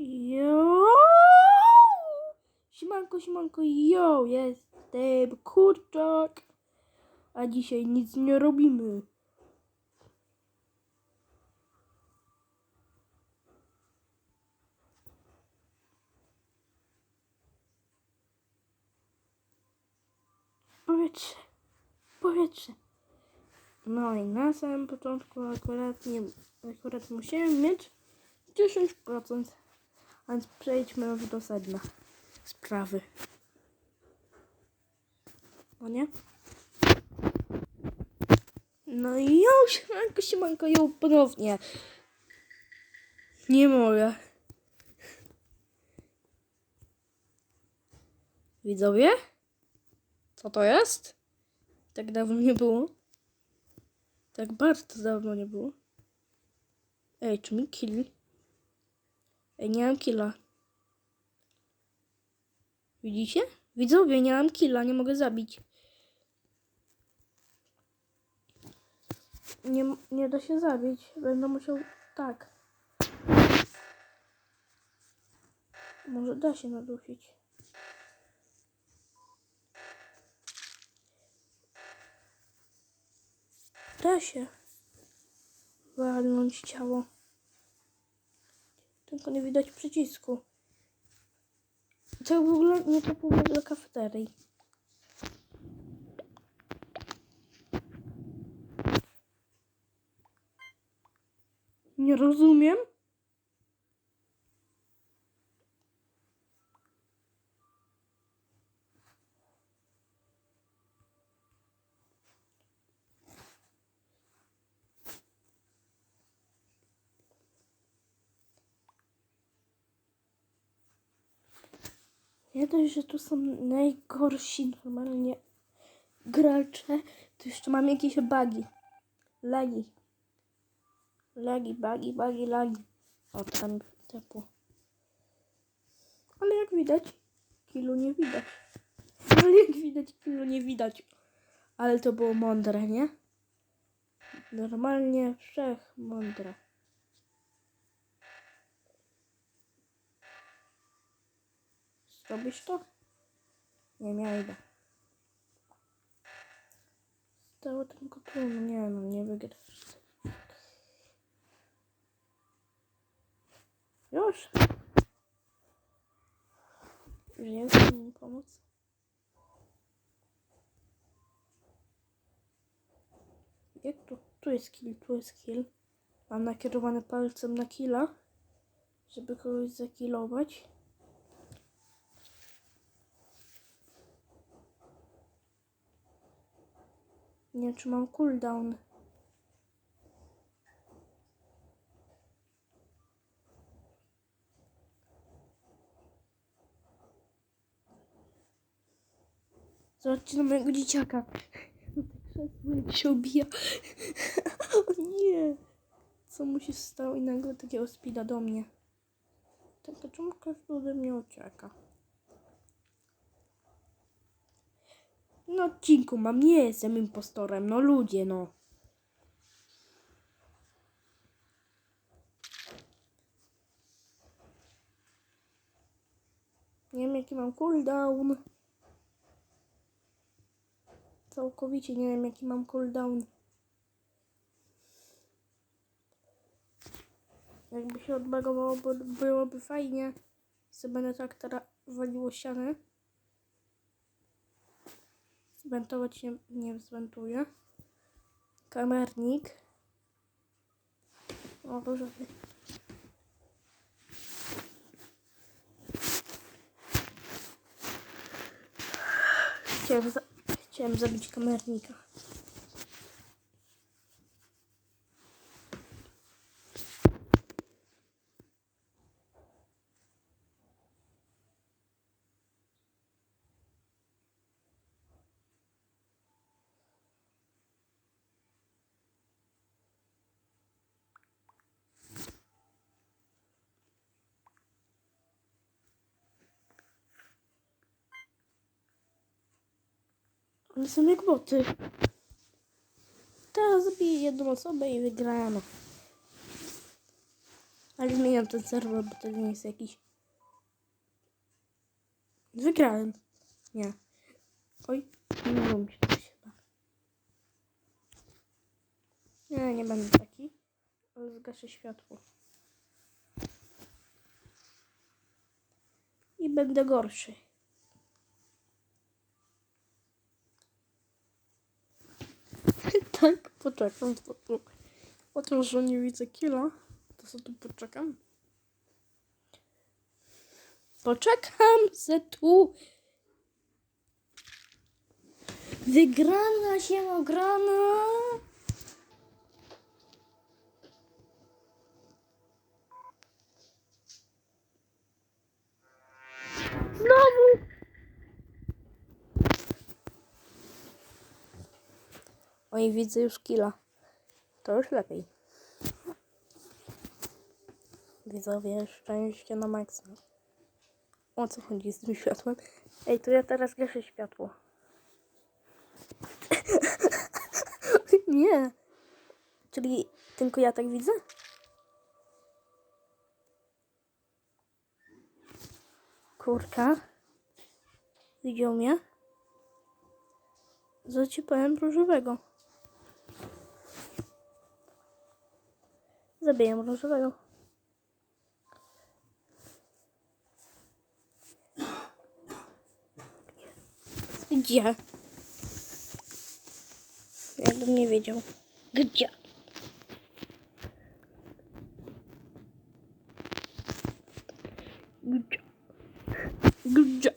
Jo! Siemanko, siemanko, jo, jestem kurczak. A dzisiaj nic nie robimy. Powietrze, powietrze. No i na samym początku akurat nie, akurat musiałem mieć 10%. A więc przejdźmy już do sedna sprawy. No nie? No i już, siemanko, siemanko, ją ponownie. Nie mogę. Widzowie? Co to jest? Tak dawno nie było. Tak bardzo dawno nie było. Ej, czy mi kill? Nie mam killa. Widzicie? Widzowie, nie mam killa, nie mogę zabić. Nie, nie da się zabić. Będę musiał... Tak. Może da się nadusić. Da się. Walnąć ciało. Tylko nie widać przycisku. To w ogóle nie w ogóle kafeterii. Nie rozumiem. Nie dość, że tu są najgorsi normalnie gracze, to jeszcze mam jakieś bugi. Lagi. Lagi, bugi, bugi, lagi. O, tam tepło. Ale jak widać, kilu nie widać. Ale jak widać, kilu nie widać. Ale to było mądre, nie? Normalnie wszech mądre. Zrobisz to? Nie, nie idę. Stało tylko tu, no nie no, nie wygrasz. Już. Chcę mi pomóc. Jak tu? Tu jest kill, tu jest kill. Mam nakierowany palcem na killa, żeby kogoś zakilować. Nie wiem, czy mam cooldown. Zobaczcie na mojego dzieciaka. Jak się obija. O nie. Co mu się stało i nagle takiego spida do mnie. Czemu każdy ode mnie ucieka? No odcinku mam, nie jestem impostorem, no ludzie, no. Nie wiem jaki mam cooldown. Całkowicie nie wiem jaki mam cooldown. Jakby się odbagowało, byłoby fajnie. Sobie będę tak teraz waliło ścianę. Zwentować się nie zwentuje. Kamernik. O, dużo. Chciałem, za chciałem zabić kamernika. One są jak boty. Teraz zabiję jedną osobę i wygrano. Ale zmieniam ten serwer, bo to nie jest jakiś... Wygrałem. Nie. Oj, nie mi się coś chyba. Nie, nie będę taki. Zgaszę światło. I będę gorszy. Tak, poczekam. To, to. Chociaż, że nie widzę killa, to sobie tu poczekam. Poczekam se tu. Wygrana się ograna. Oj, widzę już killa. To już lepiej. Widzowie, szczęście na maksa. O co chodzi z tym światłem? Ej, to ja teraz gaszę światło. Nie. Czyli tylko ja tak widzę? Kurka. Widział mnie? Zaciepałem różowego. Zabiję różowego. Gdzie? Jakbym nie wiedział. Gdzie? Gdzie? Gdzie?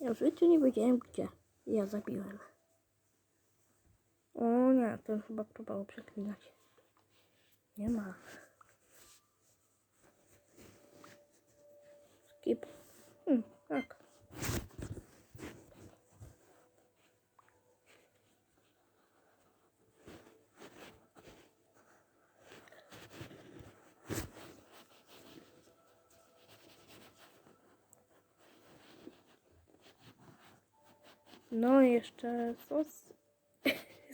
Ja w życiu nie wiedziałem gdzie. Ja zabiłem. O nie, to chyba próbował przeklinać. Nie ma. Skip. Hmm, tak. No jeszcze sos.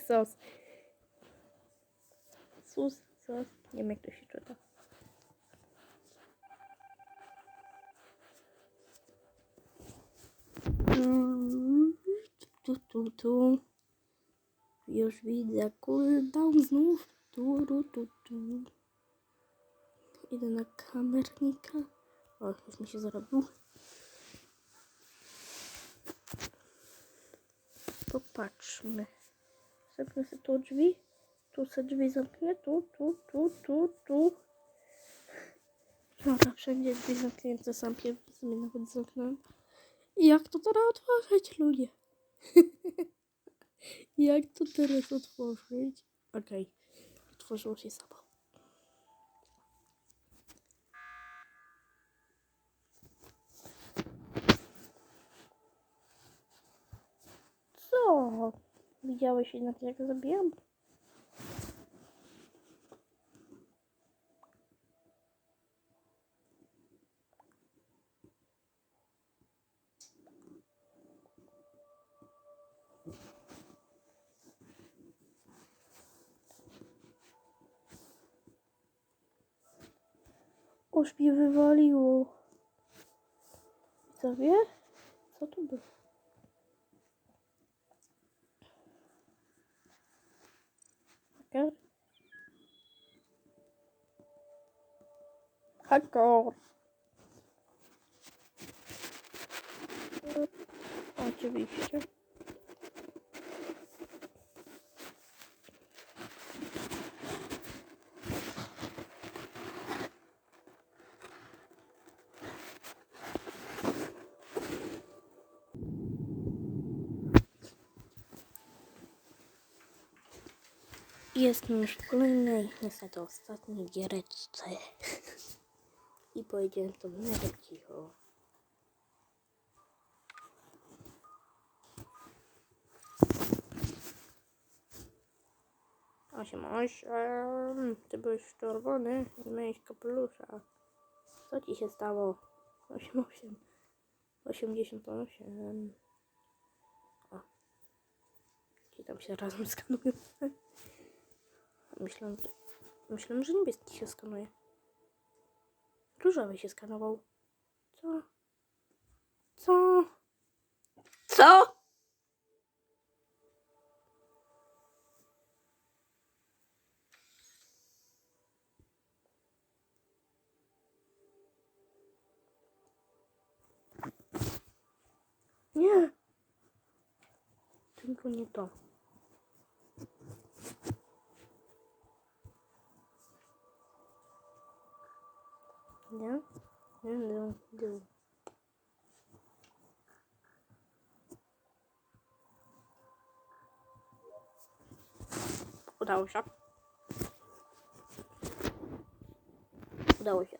Sos. Sus, sos. Nie wiem jak to się czyta. Tu, tu, tu. Już widzę cooldown znów. Tu, tu, tu, tu. Idę na kamernika. O, już mi się zarobił. Popatrzmy. Zamknę sobie tu drzwi. Tu se drzwi zamknę. Tu, tu, tu, tu, tu. Dobra, wszędzie drzwi zamknięte. Sam pierwszy sobie nawet zamknąłem. I jak to teraz otworzyć, ludzie? jak to teraz otworzyć? Okej, otworzyło się samo. Co? Widziałeś jednak jak zabijam? Już mnie wywaliło. Co wie? Co to było? Hacker! Oczywiście. Jestem już w niestety ostatniej giereczce. I powiedziałem to mega cicho. Osiem, osiem. Ty byłeś czerwony i miałeś kapelusza. Co ci się stało? Osiem, osiem. Osiemdziesiąt osiem. O. Ci tam się razem skanują. Myślę, Myślałem, że niebieski się skanuje. Różowy się skanował. Co? Co? Co? Nie. Tylko nie to. Nie, nie. Udało się. Udało się.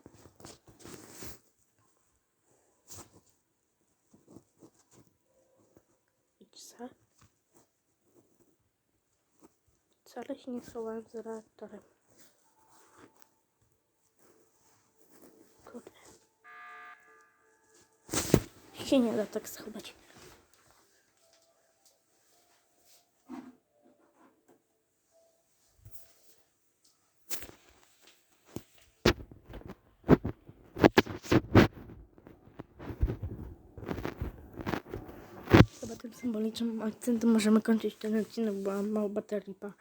Wcale się nie schowałem z reaktorem. Się nie da tak schować. Chyba tym symbolicznym akcentem możemy kończyć ten odcinek, bo mam mało baterii. Pa.